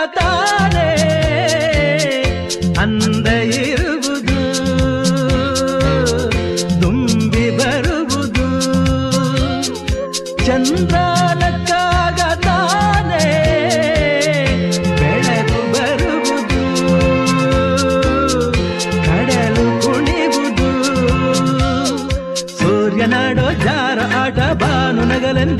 ನಕ್ಕಾಗ ತಾನೇ ಅಂದ ಇರುವುದು ತುಂಬಿ ಬರುವುದು ಚಂದ್ರ ನಕ್ಕಾಗ ತಾನೇ ಬೆಳಕು ಬರುವುದು ಕಡಲು ಕುಣಿವುದು ಸೂರ್ಯನಾಡೋ ಜಾರ ಆಟ ಬಾನು ನಗಲೆಂದೇ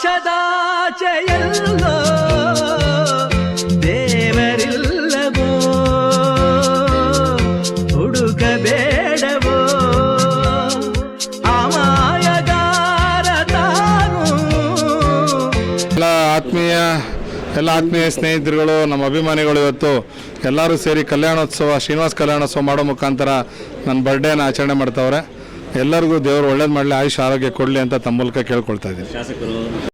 ಆಕಾಶದಾಚೆಯಲ್ಲೋ ದೇವರಿಲ್ಲವೋ? ಹುಡುಕಬೇಡವೋ? ಅಮಾಯಗಾರ ತಾನು ಎಲ್ಲ ಆತ್ಮೀಯ ಎಲ್ಲ ಆತ್ಮೀಯ ಸ್ನೇಹಿತರುಗಳು ನಮ್ಮ ಅಭಿಮಾನಿಗಳು ಇವತ್ತು ಎಲ್ಲರೂ ಸೇರಿ ಕಲ್ಯಾಣೋತ್ಸವ ಶ್ರೀನಿವಾಸ ಕಲ್ಯಾಣೋತ್ಸವ ಮಾಡೋ ಮುಖಾಂತರ ನನ್ನ ಬರ್ಡೇನ ಆಚರಣೆ ಮಾಡ್ತಾವ್ರೆ. ಎಲ್ಲರಿಗೂ ದೇವರು ಒಳ್ಳೇದು ಮಾಡಲಿ ಆಯುಷ್ ಆರೋಗ್ಯ ಕೊಡಲಿ ಅಂತ ತಮ್ಮ ಮೂಲಕ ಕೇಳ್ಕೊಳ್ತಾ ಇದ್ದೀನಿ.